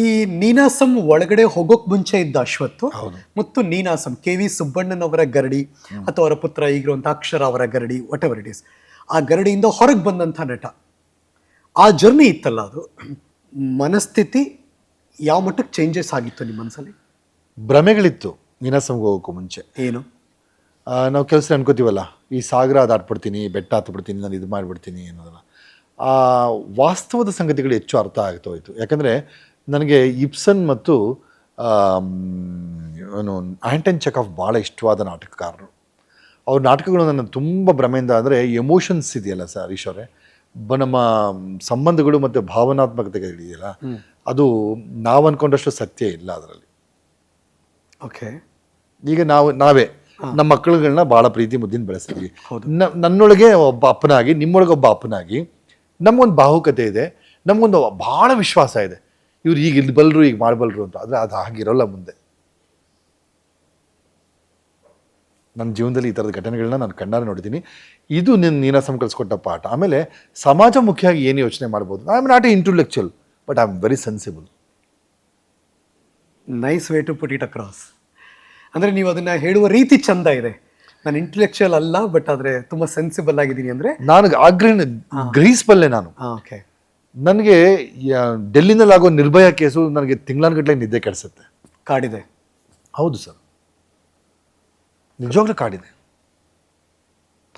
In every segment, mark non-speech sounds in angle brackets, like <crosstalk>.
ಈ ನೀನಾಸಂ ಒಳಗಡೆ ಹೋಗೋಕ್ ಮುಂಚೆ ಇದ್ದ ಅಶ್ವತ್ತು ಮತ್ತು ನೀನಾಸಂ ಕೆ ವಿ ಸುಬ್ಬಣ್ಣನವರ ಗರಡಿ ಅಥವಾ ಅವರ ಪುತ್ರ ಈಗಿರುವಂಥ ಅಕ್ಷರ ಅವರ ಗರಡಿ ವಾಟ್ ಎವರ್ ಇಟ್ ಇಸ್ ಆ ಗರಡಿಯಿಂದ ಹೊರಗೆ ಬಂದಂಥ ನಟ. ಆ ಜರ್ನಿ ಇತ್ತಲ್ಲ ಅದು. ಮನಸ್ಥಿತಿ ಯಾವ ಮಟ್ಟಕ್ಕೆ ಚೇಂಜಸ್ ಆಗಿತ್ತು ನಿಮ್ಮ ಮನಸ್ಸಲ್ಲಿ? ಭ್ರಮೆಗಳಿತ್ತು ನೀನಾಸಂಗೆ ಹೋಗೋಕ್ಕೂ ಮುಂಚೆ. ಏನು? ನಾವು ಕೆಲಸ ಅನ್ಕೋತೀವಲ್ಲ ಈ ಸಾಗರ ದಾಟ್ಬಿಡ್ತೀನಿ ಬೆಟ್ಟ ಹತ್ಬಿಡ್ತೀನಿ ನಾನು ಇದು ಮಾಡಿಬಿಡ್ತೀನಿ ಅನ್ನೋದಲ್ಲ ಆ ವಾಸ್ತವದ ಸಂಗತಿಗಳು ಹೆಚ್ಚು ಅರ್ಥ ಆಗ್ತಾ ಹೋಯಿತು. ಯಾಕಂದರೆ ನನಗೆ ಇಪ್ಸನ್ ಮತ್ತು ಏನು ಆ್ಯಂಟನ್ ಚೆಕಫ್ ಭಾಳ ಇಷ್ಟವಾದ ನಾಟಕಕಾರರು. ಅವ್ರ ನಾಟಕಗಳು ನನ್ನ ತುಂಬ ಭ್ರಮೆಯಿಂದ ಅಂದರೆ ಎಮೋಷನ್ಸ್ ಇದೆಯಲ್ಲ ಸರ್ ಹರೀಶ್ ಅವರೇ? ಬ ನಮ್ಮ ಸಂಬಂಧಗಳು ಮತ್ತು ಭಾವನಾತ್ಮಕತೆಗಳಿದೆಯಲ್ಲ ಅದು ನಾವು ಅಂದ್ಕೊಂಡಷ್ಟು ಸತ್ಯ ಇಲ್ಲ ಅದರಲ್ಲಿ. ಓಕೆ. ಈಗ ನಾವು ನಾವೇ ನಮ್ಮ ಮಕ್ಕಳುಗಳನ್ನ ಭಾಳ ಪ್ರೀತಿ ಮುದ್ದಿನ ಬೆಳೆಸ್ತೀವಿ. ನ- ನನ್ನೊಳಗೆ ಒಬ್ಬ ಅಪ್ಪನಾಗಿ ನಿಮ್ಮೊಳಗೆ ಒಬ್ಬ ಅಪ್ಪನಾಗಿ ನಮಗೊಂದು ಬಾಹುಕತೆ ಇದೆ ನಮಗೊಂದು ಭಾಳ ವಿಶ್ವಾಸ ಇದೆ. ಇವ್ರು ಈಗ ಇಲ್ಲಿ ಬಲ್ರು ಈಗ ಮಾಡಬಲ್ರು ಅಂತ. ಆದರೆ ಅದು ಹಾಗಿರೋಲ್ಲ ಮುಂದೆ. ನನ್ನ ಜೀವನದಲ್ಲಿ ಈ ಥರದ ಘಟನೆಗಳನ್ನ ನಾನು ಕಣ್ಣಾರೆ ನೋಡಿದ್ದೀನಿ. ಇದು ನಿನ್ನ ನೀನಾಸಂ ಕಲಿಸ್ಕೊಟ್ಟ ಪಾಠ. ಆಮೇಲೆ ಸಮಾಜ ಮುಖ್ಯವಾಗಿ ಏನು ಯೋಚನೆ ಮಾಡ್ಬೋದು? I am not a intellectual but I am very sensible nice way to put it across ಅಂದರೆ ನೀವು ಅದನ್ನು ಹೇಳುವ ರೀತಿ ಚಂದ ಇದೆ. ನಾನು ಇಂಟೆಲೆಕ್ಚುಯಲ್ ಅಲ್ಲ ಬಟ್ ಆದರೆ ತುಂಬ ಸೆನ್ಸಿಬಲ್ ಆಗಿದ್ದೀನಿ ಅಂದರೆ ನಾನು ಆಗ್ರಹ ಗ್ರಹಿಸಬಲ್ಲೆ ನಾನು. ಓಕೆ ನನಗೆ ಡೆಲ್ಲಿನಲ್ಲಿ ಆಗೋ ನಿರ್ಭಯ ಕೇಸು ನನಗೆ ತಿಂಗಳಾನ್ಗಟ್ಲೆ ನಿದ್ದೆ ಕೆಡಿಸುತ್ತೆ. ಕಾಡಿದೆ. ಹೌದು ಸರ್. ನಿಜವಾಗ್ಲೂ ಕಾಡಿದೆ.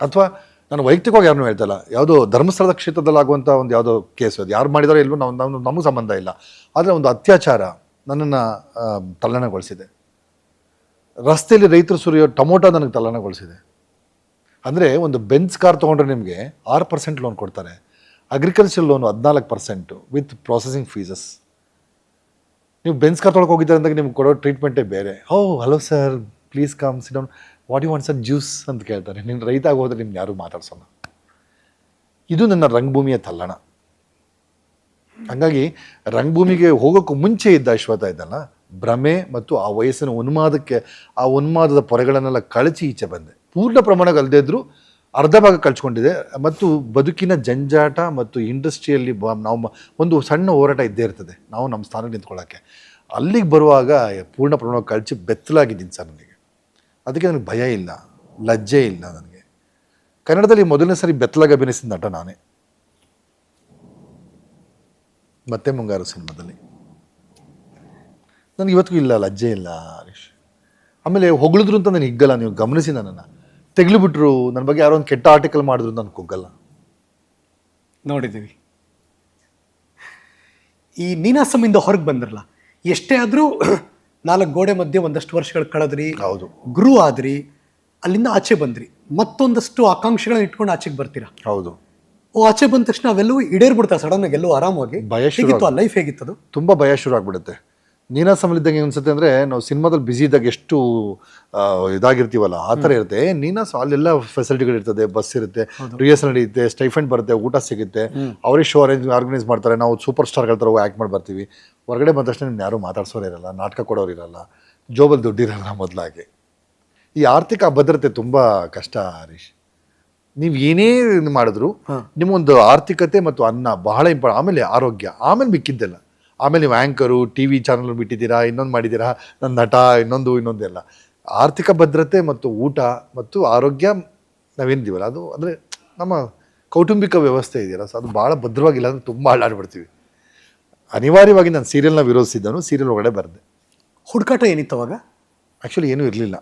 ಅಥವಾ ನಾನು ವೈಯಕ್ತಿಕವಾಗಿ ಯಾರನ್ನೂ ಹೇಳ್ತಲ್ಲ ಯಾವುದೋ ಧರ್ಮಸ್ಥಳದ ಕ್ಷೇತ್ರದಲ್ಲಿ ಆಗುವಂಥ ಒಂದು ಯಾವುದೋ ಕೇಸು ಅದು ಯಾರು ಮಾಡಿದಾರೋ ಇಲ್ಲವೋ ನಾವು ನಾವು ನಮಗೂ ಸಂಬಂಧ ಇಲ್ಲ. ಆದರೆ ಒಂದು ಅತ್ಯಾಚಾರ ನನ್ನನ್ನು ತಲ್ಲಣಗೊಳಿಸಿದೆ. ರಸ್ತೆಯಲ್ಲಿ ರೈತರು ಸುರಿಯೋ ಟೊಮೊಟೊ ನನಗೆ ತಲ್ಲಣಗೊಳಿಸಿದೆ. ಅಂದರೆ ಒಂದು ಬೆಂಚ್ ಕಾರ್ ತೊಗೊಂಡ್ರೆ ನಿಮಗೆ ಆರು ಪರ್ಸೆಂಟ್ ಲೋನ್ ಕೊಡ್ತಾರೆ. ಅಗ್ರಿಕಲ್ಚರ್ ಲೋನು ಹದಿನಾಲ್ಕು ಪರ್ಸೆಂಟು ವಿತ್ ಪ್ರಾಸೆಸಿಂಗ್ ಫೀಸಸ್ ನೀವು ಬೆನ್ಸ್ ಕಾರ್ ತೊಗೊಳಕ್ಕೆ ಹೋಗಿದ್ದಾರೆ ಅಂದಾಗ ನಿಮ್ಗೆ ಕೊಡೋ ಟ್ರೀಟ್ಮೆಂಟೇ ಬೇರೆ. ಓ hello sir please come sit down what you want sir juice ಅಂತ ಕೇಳ್ತಾರೆ. ನೀನು ರೈತ ಆಗಿ ಹೋದ್ರೆ ನಿಮ್ಗೆ ಯಾರೂ ಮಾತಾಡ್ಸೋಣ ಇದು ನನ್ನ ರಂಗಭೂಮಿಯ ತಲ್ಲಣ. ಹಂಗಾಗಿ ರಂಗಭೂಮಿಗೆ ಹೋಗೋಕ್ಕೂ ಮುಂಚೆ ಇದ್ದ ಅಶ್ವಥ ಇದ್ದಲ್ಲ, ಭ್ರಮೆ ಮತ್ತು ಆ ವಯಸ್ಸಿನ ಉನ್ಮಾದಕ್ಕೆ, ಆ ಉನ್ಮಾದದ ಪೊರೆಗಳನ್ನೆಲ್ಲ ಕಳಚಿ ಈಚೆ ಬಂದೆ. ಪೂರ್ಣ ಪ್ರಮಾಣಕ್ಕೆ ಅಲ್ಲದೇ ಇದ್ದರೂ ಅರ್ಧ ಭಾಗ ಕಳ್ಸ್ಕೊಂಡಿದೆ. ಮತ್ತು ಬದುಕಿನ ಜಂಜಾಟ ಮತ್ತು ಇಂಡಸ್ಟ್ರಿಯಲ್ಲಿ ಬ, ನಾವು ಒಂದು ಸಣ್ಣ ಹೋರಾಟ ಇದ್ದೇ ಇರ್ತದೆ. ನಾವು ನಮ್ಮ ಸ್ಥಾನ ನಿಂತ್ಕೊಳ್ಳೋಕ್ಕೆ. ಅಲ್ಲಿಗೆ ಬರುವಾಗ ಪೂರ್ಣ ಪ್ರಮಾಣ ಕಳಚಿ ಬೆತ್ತಲಾಗಿದ್ದೀನಿ ಸರ್ ನನಗೆ. ಅದಕ್ಕೆ ನನಗೆ ಭಯ ಇಲ್ಲ, ಲಜ್ಜೆ ಇಲ್ಲ ನನಗೆ. ಕನ್ನಡದಲ್ಲಿ ಮೊದಲನೇ ಸರಿ ಬೆತ್ತಲಾಗಿ ಅಭಿನಯಿಸಿದ ನಟ ನಾನೇ. ಮತ್ತೆ ಮುಂಗಾರು ಸಿನಿಮಾದಲ್ಲಿ. ನನಗೆ ಇವತ್ತಿಗೂ ಇಲ್ಲ, ಲಜ್ಜೆ ಇಲ್ಲ ಹರೀಶ್. ಆಮೇಲೆ ಹೊಗಳಿದ್ರು ಅಂತ ನನಗೆ ಹಿಗ್ಗಲ್ಲ, ನೀವು ಗಮನಿಸಿ ನನ್ನನ್ನು. ತೆಗ್ಲಿಬಿಟ್ರು ನನ್ನ ಬಗ್ಗೆ ಯಾರೋ ಒಂದು ಕೆಟ್ಟ ಆರ್ಟಿಕಲ್ ಮಾಡಿದ್ರು ನಾನು ಕುಗ್ಗಲ್ಲ. ನೋಡಿದ್ದೀವಿ. ಈ ನೀನಾಸಮಿಂದ ಹೊರಗೆ ಬಂದ್ರಲ್ಲ ಎಷ್ಟೇ ಆದರೂ <clears throat> ನಾಲ್ಕು ಗೋಡೆ ಮಧ್ಯೆ ಒಂದಷ್ಟು ವರ್ಷಗಳು ಕಳೆದ್ರಿ ಹೌದು. ಗುರು ಆದ್ರಿ ಅಲ್ಲಿಂದ ಆಚೆ ಬಂದ್ರಿ. ಮತ್ತೊಂದಷ್ಟು ಆಕಾಂಕ್ಷೆಗಳನ್ನ ಇಟ್ಕೊಂಡು ಆಚೆಗೆ ಬರ್ತೀರಾ? ಹೌದು. ಓ ಆಚೆ ಬಂದ ತಕ್ಷಣ ಅವೆಲ್ಲವೂ ಈಡೇರ್ಬಿಡ್ತಾರೆ ಸಡನ್ ಆಗಿ ಎಲ್ಲೋ ಆರಾಮಾಗಿ ಭಯ ಶುರು ಹೇಗಿತ್ತು ಆ ಲೈಫ್ ಅದು? ತುಂಬ ಭಯ ಶುರು ಆಗ್ಬಿಡುತ್ತೆ. ನೀನಾಸಮಲ್ಲಿದ್ದಂಗೆ ಅನ್ಸುತ್ತೆ ಅಂದರೆ ನಾವು ಸಿನಿಮಾದಲ್ಲಿ ಬ್ಯುಸಿ ಇದ್ದಾಗ ಎಷ್ಟು ಇದಾಗಿರ್ತೀವಲ್ಲ ಆ ಥರ ಇರುತ್ತೆ. ನೀನಾ ನೀನಾಸ ಅಲ್ಲೆಲ್ಲ ಫೆಸಿಲಿಟಿಗಳು ಇರ್ತದೆ ಬಸ್ ಇರುತ್ತೆ ರಿಹರ್ಸಲ್ ನಡೆಯುತ್ತೆ ಸ್ಟೈಫೆಂಡ್ ಬರುತ್ತೆ ಊಟ ಸಿಗುತ್ತೆ. ಅವರೇ ಶೋ ಅರೇಂಜ್ ಆರ್ಗನೈಸ್ ಮಾಡ್ತಾರೆ. ನಾವು ಸೂಪರ್ ಸ್ಟಾರ್ಗಳ ಥರ ಆ್ಯಕ್ಟ್ ಮಾಡಿ ಬರ್ತೀವಿ ಹೊರಗಡೆ ಬಂದ ತಕ್ಷಣ ಯಾರು ಮಾತಾಡ್ಸೋರು ಇರಲ್ಲ ನಾಟಕ ಕೊಡೋರು ಇರಲ್ಲ ಜೋಬಲ್ಲಿ ದುಡ್ಡಿರಲ್ಲ ಮೊದಲಾಗಿ. ಈ ಆರ್ಥಿಕ ಭದ್ರತೆ ತುಂಬ ಕಷ್ಟ ಹರೀಶ್. ನೀವು ಏನೇ ಮಾಡಿದ್ರು ನಿಮ್ಮೊಂದು ಆರ್ಥಿಕತೆ ಮತ್ತು ಅನ್ನ ಬಹಳ ಇಂಪಾರ್ಟೆಂಟ್ ಆಮೇಲೆ ಆರೋಗ್ಯ ಆಮೇಲೆ ಮಿಕ್ಕಿದ್ದೆಲ್ಲ. ಆಮೇಲೆ ನೀವು ಆ್ಯಂಕರು ಟಿ ವಿ ಚಾನಲ್ ಬಿಟ್ಟಿದ್ದೀರಾ ಇನ್ನೊಂದು ಮಾಡಿದ್ದೀರಾ ನನ್ನ ನಟ ಇನ್ನೊಂದು ಇನ್ನೊಂದೆಲ್ಲ ಆರ್ಥಿಕ ಭದ್ರತೆ ಮತ್ತು ಊಟ ಮತ್ತು ಆರೋಗ್ಯ ನಾವೇನಿದ್ದೀವಲ್ಲ ಅದು ಅಂದರೆ ನಮ್ಮ ಕೌಟುಂಬಿಕ ವ್ಯವಸ್ಥೆ ಇದೆಯಲ್ಲ ಸೊ ಅದು ಭಾಳ ಭದ್ರವಾಗಿಲ್ಲ ಅಂದರೆ ತುಂಬ ಹಾಳಾಡ್ಬಿಡ್ತೀವಿ ಅನಿವಾರ್ಯವಾಗಿ ನಾನು ಸೀರಿಯಲ್ನ ವಿರೋಧಿಸಿದ್ದನು ಸೀರಿಯಲ್ ಒಳಗಡೆ ಬರೆದೆ. ಹುಡುಕಾಟ ಏನಿತ್ತು ಅವಾಗ? ಆ್ಯಕ್ಚುಲಿ ಏನೂ ಇರಲಿಲ್ಲ.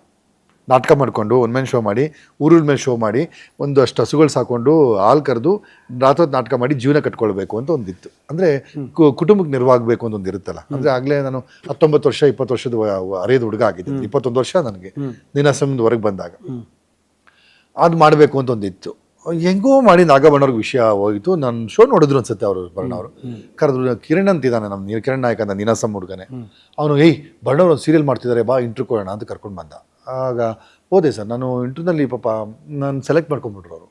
ನಾಟಕ ಮಾಡಿಕೊಂಡು ಒನ್ ಮ್ಯಾನ್ ಶೋ ಮಾಡಿ ಊರುಳ ಮೇಲೆ ಶೋ ಮಾಡಿ ಒಂದಷ್ಟು ಹಸುಗಳು ಸಾಕೊಂಡು ಹಾಲು ಕರೆದು ರಾತ್ರಿ ನಾಟಕ ಮಾಡಿ ಜೀವನ ಕಟ್ಕೊಳ್ಬೇಕು ಅಂತ ಒಂದಿತ್ತು. ಅಂದರೆ ಕುಟುಂಬಕ್ಕೆ ನೆರವಾಗಬೇಕು ಅಂತ ಒಂದು ಇರುತ್ತಲ್ಲ ಅಂದರೆ ಆಗಲೇ ನಾನು ಹತ್ತೊಂಬತ್ತು ವರ್ಷ ಇಪ್ಪತ್ತು ವರ್ಷದ ಅರೆಯದ ಹುಡುಗ ಆಗಿದ್ದೆ ಇಪ್ಪತ್ತೊಂದು ವರ್ಷ ನನಗೆ. ನೀನಾಸಮದ ಹೊರಗೆ ಬಂದಾಗ. ಅದು ಮಾಡಬೇಕು ಅಂತ ಒಂದಿತ್ತು. ಹೆಂಗೋ ಮಾಡಿ ನಾಗಬಣ್ಣವ್ರಿಗೆ ವಿಷಯ ಹೋಗಿತ್ತು ನನ್ನ ಶೋ ನೋಡಿದ್ರು ಅನ್ಸುತ್ತೆ ಅವರು ಬಣ್ಣ ಅವರು ಕರೆದ್ರು ಕಿರಣ್ ಅಂತಿದ್ದಾನೆ ನಮ್ಮ ಕಿರಣ್ ನಾಯಕ ಅಂತ ನೀನಾಸಮ್ ಹುಡುಗನೆ ಅವನು ಏಯ್ ಬಣ್ಣವ್ರು ಒಂದು ಸೀರಿಯಲ್ ಮಾಡ್ತಿದ್ದಾರೆ ಬಾ ಇಂಟ್ರೂ ಕೊಡೋಣ ಅಂತ ಕರ್ಕೊಂಡು ಬಂದ. ಆಗ ಹೋದೆ ಸರ್, ನಾನು ಇಂಟ್ರ್ಯೂನಲ್ಲಿ ಪಾಪ ನಾನು ಸೆಲೆಕ್ಟ್ ಮಾಡ್ಕೊಂಬಿಟ್ರು ಅವರು.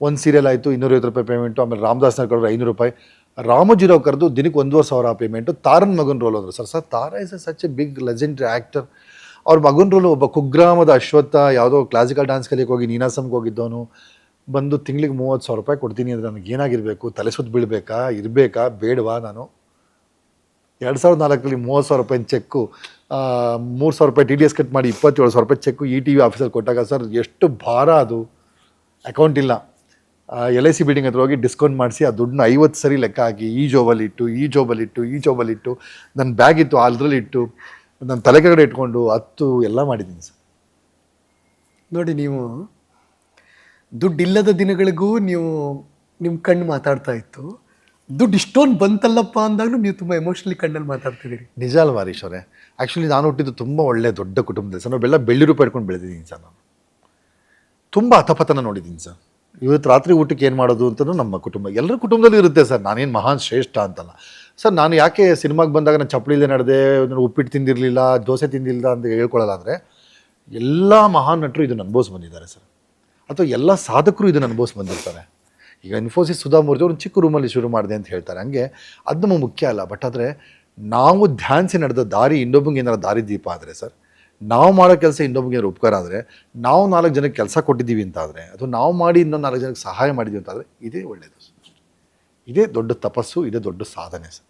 ಒಂದು ಸೀರಿಯಲ್ ಆಯಿತು, ಇನ್ನೂರೈವತ್ತು ರೂಪಾಯಿ ಪೇಮೆಂಟು ಆಮೇಲೆ ರಾಮದಾಸ್ನ ಕರೆದ್ರು ಐನೂರು ರೂಪಾಯಿ. ರಾಮಜಿರೋ ಕರೆದು ದಿನಕ್ಕೆ ಒಂದೂವರೆ ಸಾವಿರ ಪೇಮೆಂಟು ತಾರನ್ ಮಗನ್ ರೋಲ್ ಅಂದರು. Sir sir, Tara is such a big legendary actor ಅವ್ರ ಮಗನ ರೋಲು ಒಬ್ಬ ಕುಗ್ರಾಮದ ಅಶ್ವತ್ಥ, ಯಾವುದೋ ಕ್ಲಾಸಿಕಲ್ ಡ್ಯಾನ್ಸ್ ಕಲಿಯಕ್ಕೆ ಹೋಗಿ ನೀನಾಸಮ್ಗೆ ಹೋಗಿದ್ದವನು. ಬಂದು ತಿಂಗಳಿಗೆ ಮೂವತ್ತು ಸಾವಿರ ರೂಪಾಯಿ ಕೊಡ್ತೀನಿ ಅಂದರೆ ನನಗೆ ಏನಾಗಿರಬೇಕು? ತಲೆ ಸುತ್ತ ಬೀಳಬೇಕಾ? ಇರಬೇಕಾ? ಬೇಡವಾ ನಾನು? ಎರಡು ಸಾವಿರದ ನಾಲ್ಕರಲ್ಲಿ ಮೂವತ್ತು ಸಾವಿರ ರೂಪಾಯಿ ಚೆಕ್ಕು ಮೂರು ಸಾವಿರ ರೂಪಾಯಿ ಟಿ ಡಿ ಎಸ್ ಕಟ್ ಮಾಡಿ ಇಪ್ಪತ್ತೇಳು ಸಾವಿರ ರೂಪಾಯಿ ಚೆಕ್ಕು ಇ ಟಿ ವಿ ಆಫೀಸಲ್ಲಿ ಕೊಟ್ಟಾಗ, ಸರ್, ಎಷ್ಟು ಭಾರ ಅದು? ಅಕೌಂಟ್ ಇಲ್ಲ. ಎಲ್ ಐ ಸಿ ಬಿಲ್ಡಿಂಗ್ ಹತ್ರ ಹೋಗಿ ಡಿಸ್ಕೌಂಟ್ ಮಾಡಿಸಿ ಆ ದುಡ್ಡನ್ನ ಐವತ್ತು ಸರಿ ಲೆಕ್ಕ ಹಾಕಿ, ಈ ಜೋಬಲ್ಲಿಟ್ಟು ಈ ಜೋಬಲ್ಲಿಟ್ಟು ಈ ಜೋಬಲ್ಲಿಟ್ಟು ನನ್ನ ಬ್ಯಾಗ್ ಇತ್ತು ಅದರಲ್ಲಿ ಇಟ್ಟು, ನನ್ನ ತಲೆ ಕೆಳಗಡೆ ಇಟ್ಕೊಂಡು ಹತ್ತು ಎಲ್ಲ ಮಾಡಿದ್ದೀನಿ, ಸರ್. ನೋಡಿ, ನೀವು ದುಡ್ಡಿಲ್ಲದ ದಿನಗಳಿಗೂ ನೀವು ನಿಮ್ಮ ಕಣ್ಣು ಮಾತಾಡ್ತಾ ಇತ್ತು. ದುಡ್ಡು ಇಷ್ಟೊಂದು ಬಂತಲ್ಲಪ್ಪ ಅಂದಾಗಲೂ ನೀವು ತುಂಬ ಎಮೋಷನಲಿ ಕಣ್ಣಲ್ಲಿ ಮಾತಾಡ್ತಿದ್ದೀರಿ. ನಿಜ ಅಲ್ವಾ ಹರೀಶ್ ಅವರೇ? ಆ್ಯಕ್ಚುಲಿ ನಾನು ಹುಟ್ಟಿದ್ದು ತುಂಬ ಒಳ್ಳೆ ದೊಡ್ಡ ಕುಟುಂಬದಲ್ಲಿ ಸರ್. ನಾವೆಲ್ಲ ಬೆಳ್ಳಿ ರೂಪಾಯಿ ಇಟ್ಕೊಂಡು ಬೆಳೆದಿದ್ದೀನಿ ಸರ್ ನಾನು. ತುಂಬ ಅತಪತನ ನೋಡಿದ್ದೀನಿ ಸರ್. ಇವತ್ತು ರಾತ್ರಿ ಊಟಕ್ಕೆ ಏನು ಮಾಡೋದು ಅಂತಲೂ ನಮ್ಮ ಕುಟುಂಬ, ಎಲ್ಲರ ಕುಟುಂಬದಲ್ಲಿ ಇರುತ್ತೆ ಸರ್. ನಾನೇನು ಮಹಾನ್ ಶ್ರೇಷ್ಠ ಅಂತಲ್ಲ. ಸರ್, ನಾನು ಯಾಕೆ ಸಿನಿಮಾಗೆ ಬಂದಾಗ ನಾನು ಚಪ್ಪಲಿ ಇಲ್ಲದೆ ನಡೆದೆ, ನಾನು ಉಪ್ಪಿಟ್ಟು ತಿಂದಿರಲಿಲ್ಲ, ದೋಸೆ ತಿಂದಿಲ್ಲ ಅಂತ ಹೇಳ್ಕೊಳ್ಳಲ್ಲ ಅಂದರೆ, ಎಲ್ಲ ಮಹಾನ್ ನಟರು ಇದನ್ನು ಅನುಭವಿಸಿ ಬಂದಿದ್ದಾರೆ ಸರ್. ಅಥವಾ ಎಲ್ಲ ಸಾಧಕರು ಇದನ್ನು ಅನುಭವಿಸಿ ಬಂದಿರ್ತಾರೆ. ಈಗ ಇನ್ಫೋಸಿಸ್ ಸುಧಾಮೂರ್ತಿ ಚಿಕ್ಕ ರೂಮಲ್ಲಿ ಶುರು ಮಾಡಿದೆ ಅಂತ ಹೇಳ್ತಾರೆ. ಹಂಗೆ ಅದು ನಮಗೆ ಮುಖ್ಯ ಅಲ್ಲ. ಬಟ್ ಆದರೆ ನಾವು ಧ್ಯಾನಿಸಿ ನಡೆದ ದಾರಿ ಇನ್ನೊಬ್ಬಂಗೆ ಏನಾರು ದಾರಿ ದೀಪ ಆದರೆ ಸರ್, ನಾವು ಮಾಡೋ ಕೆಲಸ ಇನ್ನೊಬ್ಬಂಗೆ ಏನಾರು ಉಪಕಾರ ಆದರೆ, ನಾವು ನಾಲ್ಕು ಜನಕ್ಕೆ ಕೆಲಸ ಕೊಟ್ಟಿದ್ದೀವಿ ಅಂತ ಆದರೆ, ಅಥವಾ ನಾವು ಮಾಡಿ ಇನ್ನೊಂದು ನಾಲ್ಕು ಜನಕ್ಕೆ ಸಹಾಯ ಮಾಡಿದ್ದೀವಿ ಅಂತ ಆದರೆ ಇದೇ ಒಳ್ಳೆಯದು ಇದೇ ದೊಡ್ಡ ತಪಸ್ಸು, ಇದೇ ದೊಡ್ಡ ಸಾಧನೆ ಸರ್.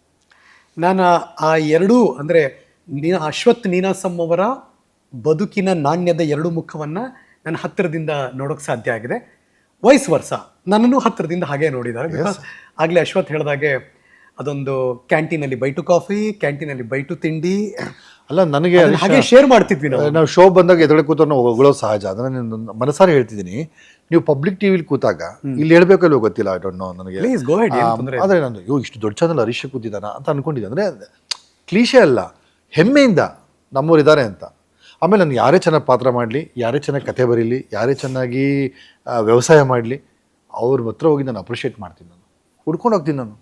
ನಾನು ಆ ಎರಡೂ ಅಂದರೆ ನೀನ ಅಶ್ವಥ್ ನೀನಾಸಂ ಅವರ ಬದುಕಿನ ನಾಣ್ಯದ ಎರಡು ಮುಖವನ್ನು ನನ್ನ ಹತ್ತಿರದಿಂದ ನೋಡೋಕೆ ಸಾಧ್ಯ ಆಗಿದೆ. ವಯಸ್ ವರ್ಷ ನನ್ನನ್ನು ಹತ್ತಿರದಿಂದ ಹಾಗೆ ನೋಡಿದ್ದಾರೆ. ಬಿಕಾಸ್ ಆಗಲೇ ಅಶ್ವಥ್ ಹೇಳಿದಾಗೆ ಅದೊಂದು ಕ್ಯಾಂಟೀನಲ್ಲಿ ಬೈಟು ಕಾಫಿ ಕ್ಯಾಂಟೀನಲ್ಲಿ ಬೈಟು ತಿಂಡಿ. ಅಲ್ಲ ನನಗೆ ಹಾಗೆ ಶೇರ್ ಮಾಡ್ತಿದ್ವಿ ನಾವು. ನಾವು ಶೋ ಬಂದಾಗ ಎದುರುಗಡೆ ಕೂತವ್ರನ್ನ ಹೊಗಳೋದು ಸಹಜ. ಅದನ್ನ ನಾನು ಮನಸಾರೆ ಹೇಳ್ತಿದ್ದೀನಿ. ನೀವು ಪಬ್ಲಿಕ್ ಟಿವಿಲಿ ಕೂತಾಗ ಇಲ್ಲಿ ಹೇಳ್ಬೇಕಲ್ವೋ ಗೊತ್ತಿಲ್ಲ ಐ ಡೋಂಟ್ ನೋ ನನಗೆ. ಆದ್ರೆ ನಾನು ಅಯ್ಯೋ ಇಷ್ಟು ದೊಡ್ಡ ಚಾನಲ್ ಹರೀಶ್ ಕೂತಿದ್ದಾನ? ಅಂತ ಅನ್ಕೊಂಡಿದ್ದೆ. ಅಂದರೆ ಕ್ಲೀಶೆ ಅಲ್ಲ ಹೆಮ್ಮೆಯಿಂದ ನಮ್ಮವ್ರು ಇದ್ದಾರೆ ಅಂತ. ಆಮೇಲೆ ನಾನು ಯಾರೇ ಚೆನ್ನಾಗಿ ಪಾತ್ರ ಮಾಡಲಿ ಯಾರೇ ಚೆನ್ನಾಗಿ ಕತೆ ಬರೀಲಿ ಯಾರೇ ಚೆನ್ನಾಗಿ ವ್ಯವಸಾಯ ಮಾಡಲಿ ಅವ್ರ ಹತ್ರ ಹೋಗಿ ನಾನು ಅಪ್ರಿಷಿಯೇಟ್ ಮಾಡ್ತೀನಿ ನಾನು. ಹುಡ್ಕೊಂಡು ಹೋಗ್ತೀನಿ ನಾನು.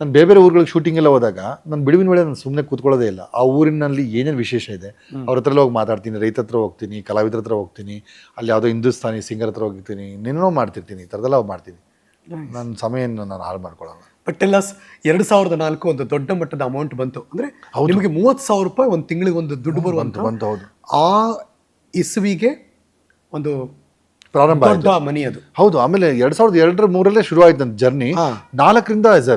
ನಾನು ಬೇರೆ ಬೇರೆ ಊರುಗಳಿಗೆ ಶೂಟಿಂಗ್ ಎಲ್ಲ ಹೋದಾಗ ನಾನು ಬಿಡುವಿನ ವೇಳೆ ನಾನು ಸುಮ್ಮನೆ ಕೂತ್ಕೊಳ್ಳೋದೇ ಇಲ್ಲ. ಆ ಊರಿನಲ್ಲಿ ಏನೇನು ವಿಶೇಷ ಇದೆ? ಅವ್ರ ಹತ್ರ ಹೋಗಿ ಮಾತಾಡ್ತೀನಿ ರೈತ ಹತ್ರ ಹೋಗ್ತೀನಿ ಕಲಾವಿದ್ರ ಹತ್ರ ಹೋಗ್ತೀನಿ ಅಲ್ಲಿ ಯಾವುದೋ ಹಿಂದೂಸ್ತಾನಿ ಸಿಂಗರ್ ಹತ್ರ ಹೋಗಿರ್ತೀನಿ ಇನ್ನೇನೋ ಮಾಡ್ತಿರ್ತೀನಿ ಈ ಥರದೆಲ್ಲ ಮಾಡ್ತೀನಿ. ನನ್ನ ಸಮಯನ ನಾನು ಹಾಳು ಮಾಡ್ಕೊಳ್ಳಲ್ಲ. ಬಟ್ ಎಲ್ಲ ಸ್- ಎರಡು ಸಾವಿರದ ನಾಲ್ಕು ಒಂದು ದೊಡ್ಡ ಮಟ್ಟದ ಅಮೌಂಟ್ ಬಂತು. ಅಂದ್ರೆ ನಿಮಗೆ ಮೂವತ್ತು ಸಾವಿರ ರೂಪಾಯಿ ಒಂದು ತಿಂಗಳಿಗೆ ಒಂದು ದುಡ್ಡು ಬರುವಂತ ಬಂತು ಹೌದು. ಆ ಇಸುವಿಗೆ ಒಂದು ಪ್ರಾರಂಭ ಆಯ್ತು. ದೊಡ್ಡ ಮನಿ ಅದು. ಹೌದು ಆಮೇಲೆ ಎರಡ್ ಸಾವಿರದ ಎರಡರ ಮೂರಲ್ಲೇ ಶುರು ಆಯ್ತು ನನ್ನ ಜರ್ನಿ. ನಾಲ್ಕರಿಂದ ಆಸ್ ಅ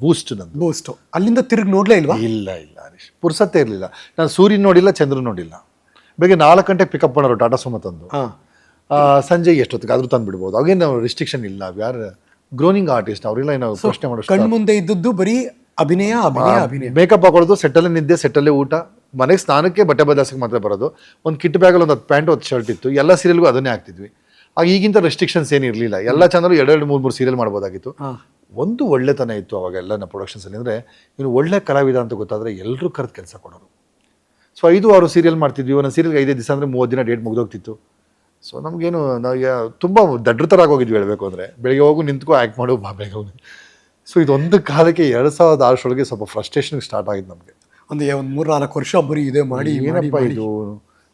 ಬೂಸ್ಟ್ ನಂದು. ಬೂಸ್ಟ್ ಅಲ್ಲಿಂದ ತಿರುಗಿ ನೋಡಲೇ ಇಲ್ವಾ? ಇಲ್ಲ ಇಲ್ಲ ಹರೀಶ್. ಪುರ್ಸತ್ತೆ ಇರಲಿಲ್ಲ. ನಾನು ಸೂರ್ಯನ ನೋಡಿಲ್ಲ ಚಂದ್ರ ನೋಡಿಲ್ಲ. ಬೆಳಗ್ಗೆ ನಾಲ್ಕು ಗಂಟೆಗೆ ಪಿಕಪ್ ಮಾಡೋರು ಟಾಟಾ ಸುಮ ತಂದು. ಸಂಜೆ ಎಷ್ಟೊತ್ತಿಗೆ ಆದರೂ ತಂದು ಬಿಡ್ಬೋದು ಅವಾಗೇನು ರಿಸ್ಟ್ರಿಕ್ಷನ್ ಇಲ್ಲ. ಯಾರು ಗ್ರೋನಿಂಗ್ ಆರ್ಟಿಸ್ಟ್ ಅವರೆಲ್ಲ ಏನೋ ಪ್ರಶ್ನೆ ಮಾಡೋದು ಕಣ್ಣು ಮುಂದೆ ಇದ್ದದ್ದು ಬರೀ ಅಭಿನಯ ಅಭಿನಯ ಅಭಿನಯ. ಮೇಕಪ್ ಹಾಕೊಳ್ಳೋದು ಸೆಟ್ಟಲ್ಲೇ ನಿದ್ದೆ ಸೆಟ್ಟಲ್ಲೇ ಊಟ. ಮನೆಗೆ ಸ್ನಾನಕ್ಕೆ ಬಟ್ಟೆ ಬದಲಾಸಕ್ಕೆ ಮಾತ್ರ ಬರೋದು. ಒಂದು ಕಿಟ್ ಬ್ಯಾಗಲ್ಲಿ ಒಂದು ಹತ್ತು ಪ್ಯಾಂಟ್ ಒಂದು ಶರ್ಟ್ ಇತ್ತು. ಎಲ್ಲ ಸೀರಿಯಲ್ಗೂ ಅದನ್ನೇ ಹಾಕ್ತಿದ್ವಿ. ಆಗ ಈಗಿಂತ ರೆಸ್ಟ್ರಿಕ್ಷನ್ಸ್ ಏನು ಇರಲಿಲ್ಲ. ಎಲ್ಲ ಚಾನಲ್ ಎರಡೆರಡು ಮೂರು ಮೂರು ಸೀರಿಯಲ್ ಮಾಡ್ಬೋದಾಗಿತ್ತು. ಒಂದು ಒಳ್ಳೆತನ ಇತ್ತು ಅವಾಗ ಎಲ್ಲ ನಮ್ಮ ಪ್ರೊಡಕ್ಷನ್ಸಲ್ಲಿ ಅಂದರೆ ಇವನು ಒಳ್ಳೆ ಕಲಾವಿದ ಅಂತ ಗೊತ್ತಾದರೆ ಎಲ್ಲರೂ ಕರೆದು ಕೆಲಸ ಕೊಡೋರು. ಸೊ ಐದು ಆರು ಸೀರಿಯಲ್ ಮಾಡ್ತಿದ್ವಿ. ಒಂದೊಂದು ಸೀರಿಯಲ್ಗೆ ಐದೇ ದಿವಸ ಅಂದರೆ ಮೂವತ್ತು ದಿನ ಡೇಟ್ ಮುಗ್ದೋಗ್ತಿತ್ತು. ಸೊ ನಮಗೇನು ನಾವು ತುಂಬಾ ಥರ ಆಗೋಗಿದ್ವಿ ಹೇಳಬೇಕು ಅಂದರೆ. ಬೆಳಿಗ್ಗೆ ಹೋಗು ನಿಂತ್ಕೋ ಆ್ಯಕ್ಟ್ ಮಾಡು ಬಾ ಬೇಗ ಹೋಗಿ. ಸೊ ಇದೊಂದು ಕಾಲಕ್ಕೆ ಎರಡು ಸಾವಿರದ ಆರರೊಳಗೆ ಸ್ವಲ್ಪ ಫ್ರಸ್ಟ್ರೇಷನ್ಗೆ ಸ್ಟಾರ್ಟ್ ಆಗಿದ್ದು ನಮಗೆ. ಒಂದು ಒಂದು ಮೂರು ನಾಲ್ಕು ವರ್ಷ ಬರೀ ಇದೆ ಮಾಡಿ ಏನಪ್ಪ. ಇದು?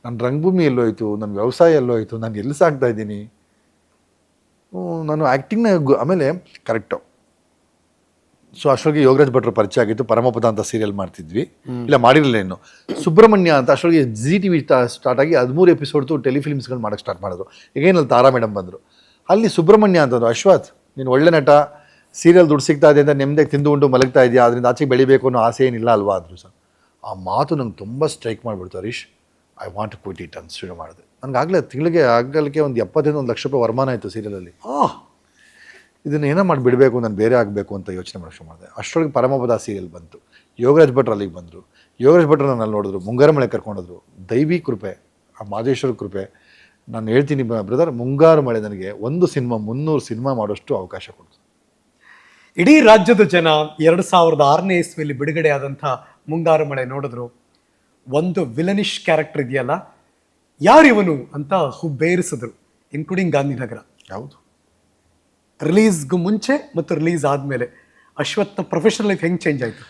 ನನ್ನ ರಂಗಭೂಮಿ ಎಲ್ಲೋಯ್ತು ನನ್ನ ವ್ಯವಸಾಯ ಎಲ್ಲೋಯ್ತು ನಾನು ಎಲ್ಲಿ ಸಾಕ್ತಾ ಇದ್ದೀನಿ? ನಾನು ಆ್ಯಕ್ಟಿಂಗ್ನ ಆಮೇಲೆ ಕರೆಕ್ಟು ಸೊ ಅಷ್ಟೊಳಗೆ ಯೋಗರಾಜ್ ಭಟ್ರು ಪರಿಚಯ ಆಗಿತ್ತು. ಪರಮಪದ ಅಂತ ಸೀರಿಯಲ್ ಮಾಡ್ತಿದ್ವಿ. ಇಲ್ಲ, ಮಾಡಿರಲಿಲ್ಲ ಇನ್ನು. ಸುಬ್ರಹ್ಮಣ್ಯ ಅಂತ ಅಷ್ಟೊಳಗೆ ಜಿ ಟಿ ವಿ ಸ್ಟಾರ್ಟ್ ಆಗಿ ಹದಿಮೂರು ಎಪಿಸೋಡ್ದು ಟೆಲಿಫಿಲ್ಮ್ಸ್ಗಳು ಮಾಡೋಕ್ಕೆ ಸ್ಟಾರ್ಟ್ ಮಾಡಿದ್ರು. ಈಗೇನಲ್ಲಿ, ತಾರಾ ಮೇಡಮ್ ಬಂದರು. ಅಲ್ಲಿ ಸುಬ್ರಹ್ಮಣ್ಯ ಅಂತಂದ್ರು ಅಶ್ವತ್ ನೀನು ಒಳ್ಳೆ ನಟ ಸೀರಿಯಲ್ ದುಡ್ಡು ಸಿಗ್ತಾ ಇದೆ ಅಂತ ನೆಮ್ಮದಿ ತಿಂದು ಉಂಡು, ಮಲಗ್ತಾ ಇದೆಯಾ, ಅದರಿಂದ ಆಚೆಗೆ ಬೆಳಿಬೇಕು ಅನ್ನೋ ಆಸೆ ಏನಿಲ್ಲ ಅಲ್ವಾ ಅಂದರು ಸರ್ ಆ ಮಾತು ನಂಗೆ ತುಂಬ strike ಮಾಡಿಬಿಡ್ತು Harish. I want quit it ಅಂತ ಶುರು ಮಾಡಿದೆ. ನನಗೆ ಆಗಲೇ ತಿಂಗಳಿಗೆ, ಆಗಲಿಕ್ಕೆ ಒಂದು ಎಪ್ಪತ್ತೈದು, ಒಂದು ಲಕ್ಷ ರೂಪಾಯಿ ವರಮಾನ ಆಯಿತು ಸೀರಿಯಲಲ್ಲಿ ಆ ಇದನ್ನು ಏನೋ ಮಾಡಿ ಬಿಡಬೇಕು ನಾನು ಬೇರೆ ಆಗಬೇಕು ಅಂತ ಯೋಚನೆ ಮಾಡೋಕೆ ಶುರು ಮಾಡಿದೆ. ಅಷ್ಟರೊಳಗೆ ಪರಮಪದ ಸೀರಿಯಲ್ ಬಂತು. ಯೋಗರಾಜ್ ಭಟ್ರು ಅಲ್ಲಿಗೆ ಬಂದರು. ಯೋಗರಾಜ್ ಭಟ್ರು ನಾನು ಅಲ್ಲಿ ನೋಡಿದ್ರು. ಮುಂಗಾರು ಮಳೆ ಕರ್ಕೊಂಡೋದ್ರು ದೈವಿ ಕೃಪೆ ಆ ಮಾದೇಶ್ವರ ಕೃಪೆ. ನಾನು ಹೇಳ್ತೀನಿ ಬ್ರದರ್ ಮುಂಗಾರು ಮಳೆ ನನಗೆ ಒಂದು ಸಿನಿಮಾ ಮುನ್ನೂರು ಸಿನಿಮಾ ಮಾಡೋಷ್ಟು ಅವಕಾಶ ಕೊಡ್ತು. ಇಡೀ ರಾಜ್ಯದ ಜನ ಎರಡು ಸಾವಿರದ ಆರನೇ ಇಸ್ವಿಯಲ್ಲಿ ಬಿಡುಗಡೆಯಾದಂಥ ಮುಂಗಾರು ಮಳೆ ನೋಡಿದ್ರು. ಒಂದು ವಿಲನಿಶ್ ಕ್ಯಾರೆಕ್ಟರ್ ಇದೆಯಲ್ಲ? ಯಾರಿವನು ಅಂತ ಹುಬ್ಬೇರಿಸಿದ್ರು ಇನ್ಕ್ಲೂಡಿಂಗ್ ಗಾಂಧಿನಗರ. ಯಾವುದು? ರಿಲೀಸ್ಗೂ ಮುಂಚೆ ಮತ್ತು ರಿಲೀಸ್ ಆದಮೇಲೆ. ಅಶ್ವತ್ನ ಪ್ರೊಫೆಷನಲ್ ಲೈಫ್ ಹೆಂಗೆ ಚೇಂಜ್ ಆಯಿತು?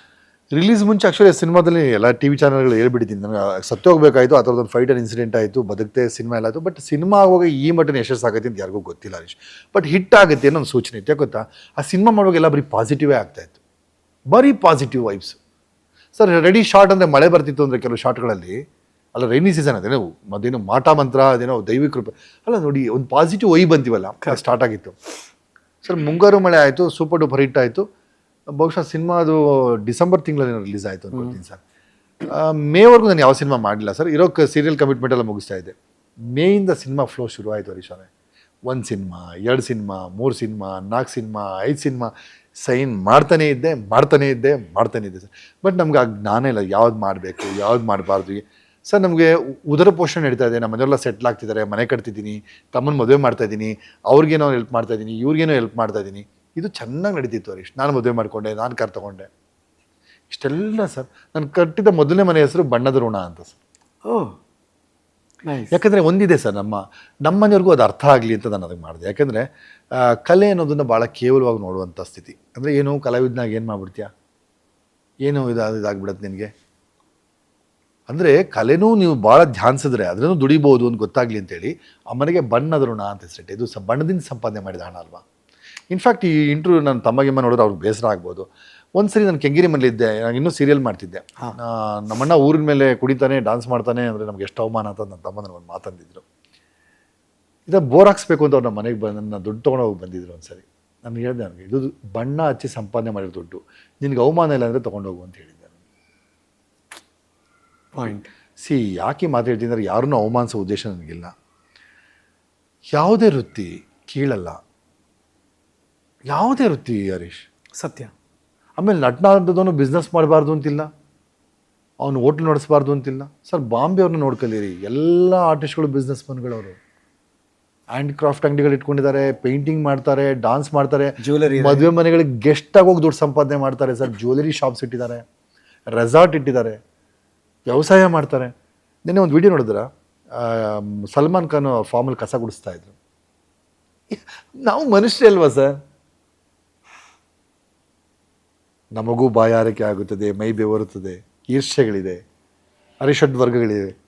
ರಿಲೀಸ್ ಮುಂಚೆ ಆ್ಯಕ್ಚುಲಿ ಸಿನಿಮಾದಲ್ಲಿ ಎಲ್ಲ ಟಿ ವಿ ಚಾನಲ್ಗಳು ಹೇಳ್ಬಿಟ್ಟಿದ್ದೀನಿ. ನನಗೆ ಸತ್ತೋಗ್ಬೇಕಾಯ್ತು ಆ ಥರದೊಂದು ಫೈಟ್ ಆ್ಯಂಡ್ ಇನ್ಸಿಡೆಂಟ್ ಆಯಿತು ಬದುಕ್ತೆ ಸಿನಿಮಾ ಎಲ್ಲ ಆಯಿತು. ಬಟ್ ಸಿನಿಮಾ ಆಗುವಾಗ ಈ ಮಟ್ಟನ ಯಶಸ್ಸಾಗುತ್ತೆ ಅಂತ ಯಾರಿಗೂ ಗೊತ್ತಿಲ್ಲ ಹರೀಶ್. ಬಟ್ ಹಿಟ್ ಆಗುತ್ತೆ ಅನ್ನೋ ಒಂದು ಸೂಚನೆ ಇತ್ತು. ಗೊತ್ತಾ? ಆ ಸಿನಿಮಾ ಮಾಡುವಾಗ ಎಲ್ಲ ಬರೀ ಪಾಸಿಟಿವೇ ಆಗ್ತಾಯಿತ್ತು ಬರೀ positive vibes sir ready short ಅಂದರೆ ಮಳೆ ಬರ್ತಿತ್ತು ಅಂದರೆ ಕೆಲವು ಶಾರ್ಟ್ಗಳಲ್ಲಿ ಅಲ್ಲ ರೈನಿ ಸೀಸನ್ ಅದೇನೋ ಅದೇನೋ ಮಾಟ ಮಂತ್ರ, ಅದೇನೋ ದೈವಿಕ ಕೃಪೆ. ಅಲ್ಲ ನೋಡಿ, ಒಂದು ಪಾಸಿಟಿವ್ ವೈ ಬಂತೀವಲ್ಲ ಸ್ಟಾರ್ಟ್ ಆಗಿತ್ತು. ಸರ್ ಮುಂಗಾರು ಮಳೆ ಆಯಿತು ಸೂಪರ್ ಡೂಪರ್ ಹಿಟ್ ಆಯಿತು. ಬಹುಶಃ ಸಿನಿಮಾ ಅದು ಡಿಸೆಂಬರ್ ತಿಂಗಳಲ್ಲಿ ರಿಲೀಸ್ ಆಯಿತು ಅನ್ಕೊಳ್ತೀನಿ ಸರ್. ಮೇವರೆಗೂ ನಾನು ಯಾವ ಸಿನಿಮಾ ಮಾಡಲಿಲ್ಲ ಸರ್. ಇರೋ ಸೀರಿಯಲ್ ಕಮಿಟ್ಮೆಂಟ್ ಎಲ್ಲ ಮುಗಿಸ್ತಾ ಇದ್ದೆ. ಮೇಯಿಂದ ಸಿನಿಮಾ ಫ್ಲೋ ಶುರು ಆಯಿತು ಹರೀಶ್ ಅವರೇ. ಒಂದು ಸಿನಿಮಾ ಎರಡು ಸಿನಿಮಾ ಮೂರು ಸಿನಿಮಾ ನಾಲ್ಕು ಸಿನಿಮಾ ಐದು ಸಿನಿಮಾ ಸೈನ್ ಮಾಡ್ತಾನೇ ಇದ್ದೆ ಮಾಡ್ತಾನೇ ಇದ್ದೆ ಮಾಡ್ತಾನೇ ಇದ್ದೆ ಸರ್. ಬಟ್ ನಮ್ಗೆ ಆ ಜ್ಞಾನ ಇಲ್ಲ ಯಾವ್ದು ಮಾಡಬೇಕು ಯಾವ್ದು ಮಾಡಬಾರ್ದು ಸರ್ ನಮಗೆ ಉದರ ಪೋಷಣೆ ನಡೀತಾ ಇದೆ. ನಮ್ಮ ಮನೆಯೆಲ್ಲ ಸೆಟ್ಲ್ ಆಗ್ತಿದ್ದಾರೆ. ಮನೆ ಕಟ್ತಿದ್ದೀನಿ. ತಮ್ಮನ ಮದುವೆ ಮಾಡ್ತಾ ಇದ್ದೀನಿ. ಅವ್ರಿಗೇನೋ ಹೆಲ್ಪ್ ಮಾಡ್ತಾ ಇದ್ದೀನಿ. ಇವ್ರಿಗೇನೋ ಹೆಲ್ಪ್ ಮಾಡ್ತಾ ಇದ್ದೀನಿ. ಇದು ಚೆನ್ನಾಗಿ ನಡೀತಿತ್ತು ಹರೀಶ್. ನಾನು ಮದುವೆ ಮಾಡಿಕೊಂಡೆ. ನಾನು ಕಾರ್ ತಗೊಂಡೆ. ಇಷ್ಟೆಲ್ಲ ಸರ್ ನಾನು ಕಟ್ಟಿದ ಮೊದಲನೇ ಮನೆ ಹೆಸರು ಬಣ್ಣದ ಋಣ ಅಂತ ಸರ್. ಓ ಯಾಕಂದರೆ ಒಂದಿದೆ ಸರ್ ನಮ್ಮ ನಮ್ಮ ಮನೆಯವ್ರಿಗೂ ಅದು ಅರ್ಥ ಆಗಲಿ ಅಂತ ನಾನು ಅದಕ್ಕೆ ಮಾಡಿದೆ. ಯಾಕಂದರೆ ಕಲೆ ಅನ್ನೋದನ್ನು ಭಾಳ ಕೇವಲವಾಗಿ ನೋಡುವಂಥ ಸ್ಥಿತಿ. ಅಂದರೆ ಏನು ಕಲಾವಿದನಾಗ ಏನು ಮಾಡ್ಬಿಡ್ತೀಯಾ? ಏನು ಇದು ಇದಾಗ್ಬಿಡತ್ತೆ ನಿನಗೆ? ಅಂದರೆ ಕಲೆನೂ ನೀವು ಭಾಳ ಧ್ಯಾನಿಸಿದ್ರೆ ಅದನ್ನು ದುಡಿಬೋದು ಅಂತ ಗೊತ್ತಾಗಲಿ ಅಂತೇಳಿ ಆ ಮನೆಗೆ ಬಣ್ಣದ ಋಣ ಅಂತ ಹೆಸರಿಟ್ಟೆ. ಇದು ಸ ಬಣ್ಣದಿಂದ ಸಂಪಾದನೆ ಮಾಡಿದ ಹಣ ಅಲ್ವಾ? ಇನ್ಫ್ಯಾಕ್ಟ್ ಈ ಇಂಟರ್ವ್ಯೂ ನನ್ನ ತಮ್ಮಗಿಮ್ಮ ನೋಡಿದ್ರೆ ಅವ್ರಿಗೆ ಬೇಸರ ಆಗ್ಬೋದು. ಒಂದು ಸರಿ ನಾನು ಕೆಂಗಿರಿ ಮನೇಲಿದ್ದೆ ನಾನು ಇನ್ನೂ ಸೀರಿಯಲ್ ಮಾಡ್ತಿದ್ದೆ. ನಮ್ಮಣ್ಣ ಊರಿನ ಮೇಲೆ ಕುಡಿತಾನೆ ಡಾನ್ಸ್ ಮಾಡ್ತಾನೆ ಅಂದರೆ ನಮ್ಗೆ ಎಷ್ಟು ಅವಮಾನ ಅಂತ ನನ್ನ ತಮ್ಮ ನನಗೆ ಒಂದು ಮಾತಂದಿದ್ರು ಇದು ಬೋರ್ ಹಾಕ್ಸ್ಬೇಕು ಅಂತ ಅವ್ರು ನಮ್ಮ ಮನೆಗೆ ಬಂದು ನನ್ನ ದುಡ್ಡು ತೊಗೊಂಡೋಗಿ ಬಂದಿದ್ರು ಒಂದು ಸರಿ ನಾನು ಹೇಳಿದೆ ನನಗೆ ಇದು ಬಣ್ಣ ಹಚ್ಚಿ ಸಂಪಾದನೆ ಮಾಡಿರೋ ದುಡ್ಡು. ನಿನಗೆ ಅವಮಾನ ಇಲ್ಲ ಅಂದರೆ ತೊಗೊಂಡೋಗು ಅಂತ ನಾನು ಪಾಯಿಂಟ್. ಸಿ ಯಾಕೆ ಮಾತಾಡ್ತೀನಿ ಅಂದರೆ ಯಾರನ್ನೂ ಅವಮಾನಿಸೋ ಉದ್ದೇಶ ನನಗಿಲ್ಲ. ಯಾವುದೇ ವೃತ್ತಿ ಕೀಳಲ್ಲ. ಯಾವುದೇ ವೃತ್ತಿ ಹರೀಶ್? ಸತ್ಯ. ಆಮೇಲೆ ನಟನಾದಂಥದ್ದು ಬಿಸ್ನೆಸ್ ಮಾಡಬಾರ್ದು ಅಂತಿಲ್ಲ. ಅವನು ಹೋಟ್ಲ್ ನಡೆಸಬಾರ್ದು ಅಂತಿಲ್ಲ. ಸರ್ ಬಾಂಬೆ ಅವ್ರನ್ನ ನೋಡ್ಕೊಳ್ಳಿರಿ ಎಲ್ಲ ಆರ್ಟಿಸ್ಟ್ಗಳು ಬಿಸ್ನೆಸ್ ಮನ್ಗಳವರು ಹ್ಯಾಂಡ್ ಕ್ರಾಫ್ಟ್ ಅಂಗಡಿಗಳು ಇಟ್ಕೊಂಡಿದ್ದಾರೆ ಪೇಂಟಿಂಗ್ ಮಾಡ್ತಾರೆ ಡಾನ್ಸ್ ಮಾಡ್ತಾರೆ. ಜ್ಯುವೆಲರಿ. ಮದುವೆ ಮನೆಗಳಿಗೆ ಗೆಸ್ಟ್ ಆಗಿ ಹೋಗಿ ದುಡ್ಡು ಸಂಪಾದನೆ ಮಾಡ್ತಾರೆ. ಸರ್ ಜ್ಯುವೆಲರಿ ಶಾಪ್ಸ್ ಇಟ್ಟಿದ್ದಾರೆ. ರೆಸಾರ್ಟ್ ಇಟ್ಟಿದ್ದಾರೆ. ವ್ಯವಸಾಯ ಮಾಡ್ತಾರೆ. ನಿನ್ನೆ ಒಂದು ವಿಡಿಯೋ ನೋಡಿದ್ರ? ಸಲ್ಮಾನ್ ಖಾನ್ ಫಾರ್ಮಲ್ಲಿ ಕಸ ಗುಡಿಸ್ತಾ ಇದ್ರು. ನಾವು ಮನುಷ್ಯ ಅಲ್ವಾ ಸರ್? ನಮಗೂ ಬಾಯಾರಿಕೆ ಆಗುತ್ತದೆ, ಮೈ ಬೆವರುತ್ತದೆ, ಈರ್ಷ್ಯೆಗಳಿದೆ, ಅರಿಷಡ್ ವರ್ಗಗಳಿವೆ.